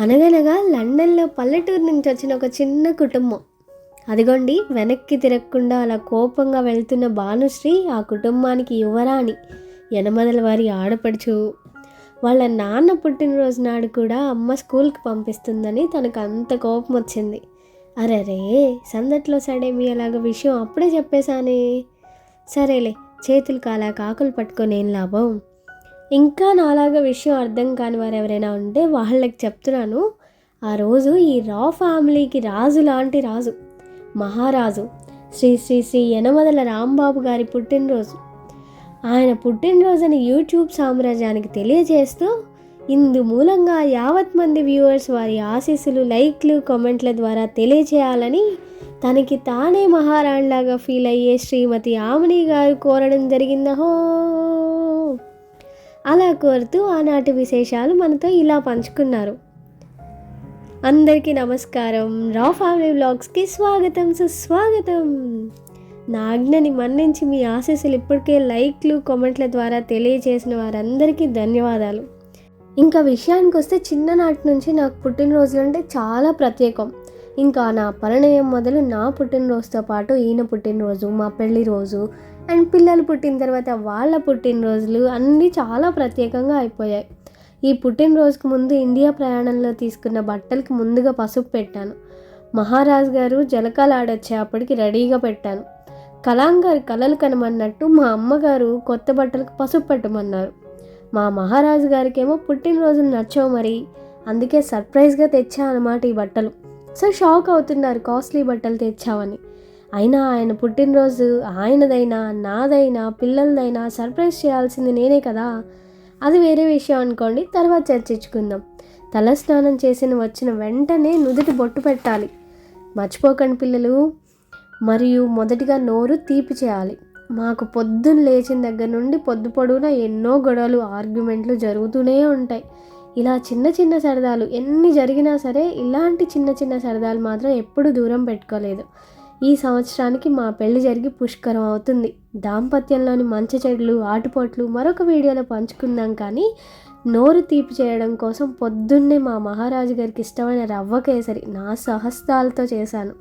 అనగనగా లండన్లో పల్లెటూరు నుంచి వచ్చిన ఒక చిన్న కుటుంబం. అదిగోండి వెనక్కి తిరగకుండా అలా కోపంగా వెళ్తున్న భానుశ్రీ ఆ కుటుంబానికి యువరాణి యనమదల వారి ఆడపడుచు. వాళ్ళ నాన్న పుట్టినరోజు నాడు కూడా అమ్మ స్కూల్కి పంపిస్తుందని తనకు అంత కోపం వచ్చింది. అరెరే సందట్లో సడేమి అలాగ విషయం అప్పుడే చెప్పేశానే. సరేలే చేతులు కాలా కాకులు పట్టుకొని ఏం లాభం? ఇంకా నాలాగా విషయం అర్థం కాని వారు ఎవరైనా ఉంటే వాళ్ళకి చెప్తున్నాను. ఆ రోజు ఈ రా ఫ్యామిలీకి రాజు లాంటి రాజు మహారాజు శ్రీ శ్రీ శ్రీ యనమదల రాంబాబు గారి పుట్టినరోజు. ఆయన పుట్టినరోజుని యూట్యూబ్ సామ్రాజ్యానికి తెలియజేస్తూ ఇందు మూలంగా యావత్ మంది వ్యూవర్స్ వారి ఆశీస్సులు లైక్లు కామెంట్ల ద్వారా తెలియజేయాలని తనకి తానే మహారాణిలాగా ఫీల్ అయ్యే శ్రీమతి ఆమని గారు కోరడం జరిగిందహో. అలా కోరుతూ ఆనాటి విశేషాలు మనతో ఇలా పంచుకున్నారు. అందరికీ నమస్కారం. రా ఫ్యామిలీ బ్లాగ్స్కి స్వాగతం సుస్వాగతం. నా ఆజ్ఞని మన్నించి మీ ఆశీస్సులు ఇప్పటికే లైక్లు కామెంట్ల ద్వారా తెలియజేసిన వారందరికీ ధన్యవాదాలు. ఇంకా విషయానికి వస్తే చిన్ననాటి నుంచి నాకు పుట్టినరోజులు అంటే చాలా ప్రత్యేకం. ఇంకా నా పరిణయం మొదలు నా పుట్టినరోజుతో పాటు ఈయన పుట్టినరోజు మా పెళ్ళి రోజు అండ్ పిల్లలు పుట్టిన తర్వాత వాళ్ళ పుట్టినరోజులు అన్నీ చాలా ప్రత్యేకంగా అయిపోయాయి. ఈ పుట్టినరోజుకు ముందు ఇండియా ప్రయాణంలో తీసుకున్న బట్టలకు ముందుగా పసుపు పెట్టాను. మహారాజ్ గారు జలకాలాడొచ్చే అప్పటికి రెడీగా పెట్టాను. కలాం గారి కలలు కనమన్నట్టు మా అమ్మగారు కొత్త బట్టలకు పసుపు పెట్టమన్నారు. మా మహారాజు గారికేమో పుట్టినరోజులు నచ్చవు మరి అందుకే సర్ప్రైజ్గా తెచ్చా అన్నమాట ఈ బట్టలు. సో షాక్ అవుతున్నారు. కాస్ట్లీ బట్టలు తెచ్చావని. అయినా ఆయన పుట్టినరోజు ఆయనదైనా నాదైనా పిల్లలదైనా సర్ప్రైజ్ చేయాల్సింది నేనే కదా? అది వేరే విషయం అనుకోండి తర్వాత చర్చించుకుందాం. తలస్నానం చేసిన వచ్చిన వెంటనే నుదుటి బొట్టు పెట్టాలి. మర్చిపోకండి పిల్లలు. మరియు మొదటిగా నోరు తీపి చేయాలి. మాకు పొద్దున్న లేచిన దగ్గర నుండి పొద్దు పొడవునా ఎన్నో గొడవలు ఆర్గ్యుమెంట్లు జరుగుతూనే ఉంటాయి. ఇలా చిన్న చిన్న సరదాలు ఎన్ని జరిగినా సరే ఇలాంటి చిన్న చిన్న సరదాలు మాత్రం ఎప్పుడు దూరం పెట్టుకోలేదు. ఈ సంవత్సరానికి మా పెళ్ళి జరిగి పుష్కరం అవుతుంది. దాంపత్యంలోని మంచి చెడులు ఆటుపోట్లు మరొక వీడియోలో పంచుకుందాం కానీ నోరు తీపి చేయడం కోసం పొద్దున్నే మా మహారాజు గారికి ఇష్టమైన రవ్వ కేసరి నా సహస్తాలతో చేశాను.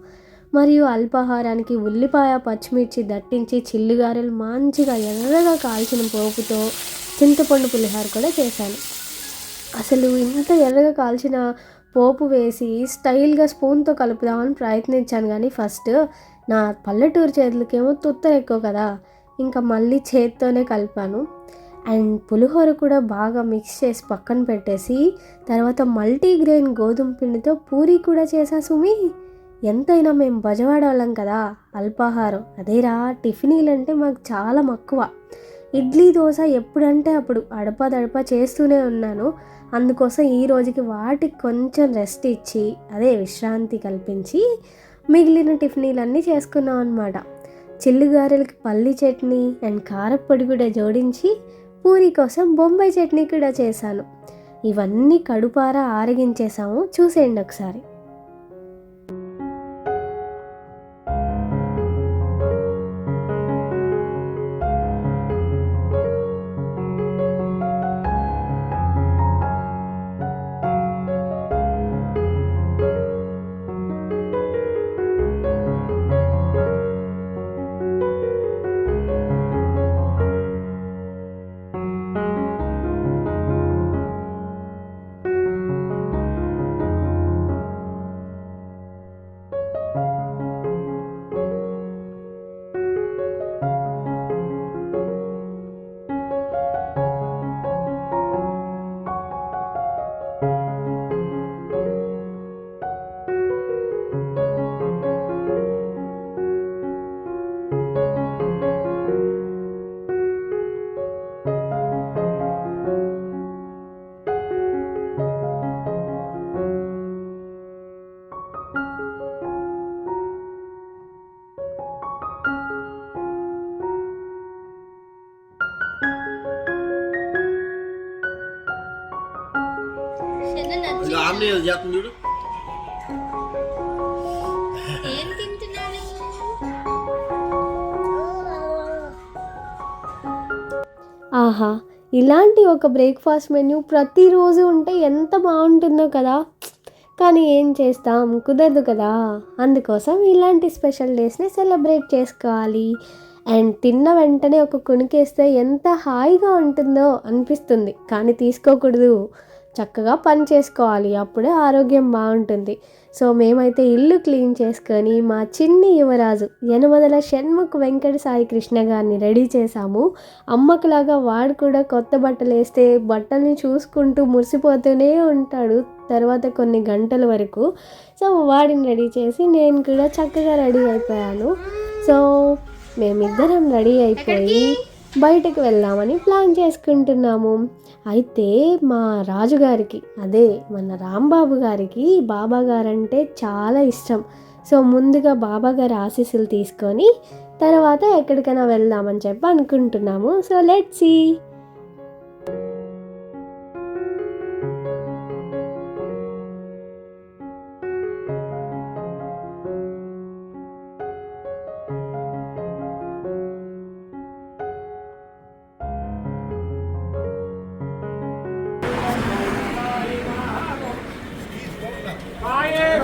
మరియు అల్పాహారానికి ఉల్లిపాయ పచ్చిమిర్చి దట్టించి చిల్లుగారెలు మంచిగా ఎర్రగా కాల్చిన పోపుతో చింతపండు పులిహార కూడా చేశాను. అసలు ఇంత ఎర్రగా కాల్చిన పోపు వేసి స్టైల్గా స్పూన్తో కలుపుదామని ప్రయత్నించాను కానీ ఫస్ట్ నా పల్లెటూరు చేతులకేమో తుత్తర ఎక్కువ కదా ఇంకా మళ్ళీ చేత్తోనే కలిపాను. అండ్ పులిహోర కూడా బాగా మిక్స్ చేసి పక్కన పెట్టేసి తర్వాత మల్టీగ్రెయిన్ గోధుమ పిండితో పూరి కూడా చేసా సుమి. ఎంతైనా మేము బజవాడాళ్ళం కదా అల్పాహారం. అదేరా టిఫినీలు అంటే మాకు చాలా మక్కువ. ఇడ్లీ దోశ ఎప్పుడంటే అప్పుడు అడపదడప చేస్తూనే ఉన్నాను. అందుకోసం ఈ రోజుకి వాటికి కొంచెం రెస్ట్ ఇచ్చి అదే విశ్రాంతి కల్పించి మిగిలిన టిఫినీలన్నీ చేసుకున్నాం అనమాట చిల్లుగారెలకి పల్లి చట్నీ అండ్ కారప్పొడి కూడా జోడించి పూరి కోసం బొంబాయి చట్నీ కూడా చేశాను. ఇవన్నీ కడుపారా ఆరగించేసాము చూసేయండి ఒకసారి. చేస్తుంది చూడు. ఏం ఆహా ఇలాంటి ఒక బ్రేక్ఫాస్ట్ మెన్యూ ప్రతిరోజు ఉంటే ఎంత బాగుంటుందో కదా. కానీ ఏం చేస్తాం? కుదరదు కదా. అందుకోసం ఇలాంటి స్పెషల్ డేస్ని సెలబ్రేట్ చేసుకోవాలి. అండ్ తిన్న వెంటనే ఒక కునికేస్తే ఎంత హాయిగా ఉంటుందో అనిపిస్తుంది. కానీ తీసుకోకూడదు. చక్కగా పని చేసుకోవాలి అప్పుడే ఆరోగ్యం బాగుంటుంది. సో మేమైతే ఇల్లు క్లీన్ చేసుకొని మా చిన్ని యువరాజు యనమదల షణ్ముఖ్ వెంకట సాయి కృష్ణ గారిని రెడీ చేశాము. అమ్మకులాగా వాడు కూడా కొత్త బట్టలు వేస్తే బట్టల్ని చూసుకుంటూ మురిసిపోతూనే ఉంటాడు తర్వాత కొన్ని గంటల వరకు. సో వాడిని రెడీ చేసి నేను కూడా చక్కగా రెడీ అయిపోయాను. సో మేమిద్దరం రెడీ అయిపోయి బయటకు వెళ్దామని ప్లాన్ చేసుకుంటున్నాము. అయితే మా రాజుగారికి అదే మన రాంబాబు గారికి బాబా గారంటే చాలా ఇష్టం. సో ముందుగా బాబా గారి ఆశీస్సులు తీసుకొని తర్వాత ఎక్కడికైనా వెళ్దామని చెప్పి అనుకుంటున్నాము. సో లెట్ సీ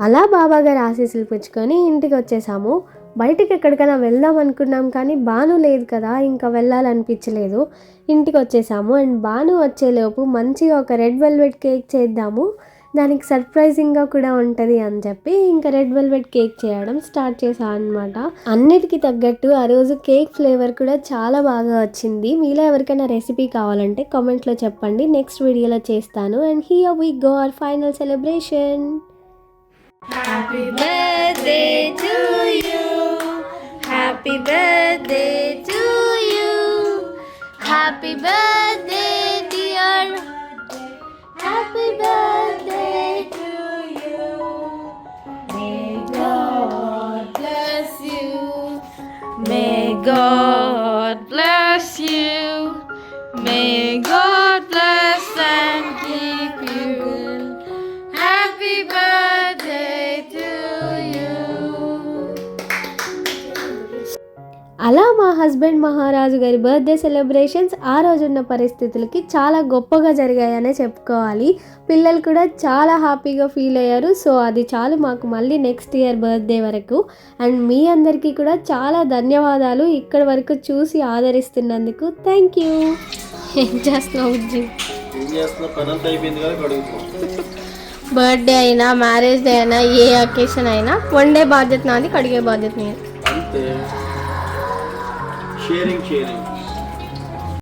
అలా బాబాగారి ఆశీస్సులు పుచ్చుకొని ఇంటికి వచ్చేసాము బయటికి ఎక్కడికైనా వెళ్దాం అనుకున్నాం కానీ బాను లేదు కదా ఇంకా వెళ్ళాలనిపించలేదు. ఇంటికి వచ్చేసాము అండ్ బాను వచ్చేలోపు మంచిగా ఒక రెడ్ వెల్వెట్ కేక్ చేద్దాము. దానికి సర్ప్రైజింగ్గా కూడా ఉంటుంది అని చెప్పి ఇంకా రెడ్ వెల్వెట్ కేక్ చేయడం స్టార్ట్ చేశాను అనమాట అన్నిటికీ తగ్గట్టు ఆ రోజు కేక్ ఫ్లేవర్ కూడా చాలా బాగా వచ్చింది మీలో ఎవరికైనా రెసిపీ కావాలంటే కామెంట్లో చెప్పండి నెక్స్ట్ వీడియోలో చేస్తాను and here we go our final celebration happy. Happy birthday to you. Happy birthday, dear. Happy birthday May God bless you. May మా హస్బెండ్ మహారాజు గారి బర్త్డే సెలబ్రేషన్స్ ఆ రోజున్న పరిస్థితులకి చాలా గొప్పగా జరిగాయనే చెప్పుకోవాలి. పిల్లలు కూడా చాలా హ్యాపీగా ఫీల్ అయ్యారు. సో అది చాలు మాకు మళ్ళీ నెక్స్ట్ ఇయర్ బర్త్డే వరకు. అండ్ మీ అందరికీ కూడా చాలా ధన్యవాదాలు. ఇక్కడి వరకు చూసి ఆదరిస్తున్నందుకు థ్యాంక్ యూ. ఏం చేస్తున్నావు బర్త్డే అయినా మ్యారేజ్ డే అయినా ఏ అకేషన్ అయినా వండే బాధ్యత నాది కడిగే బాధ్యత నీది Kidding, kidding.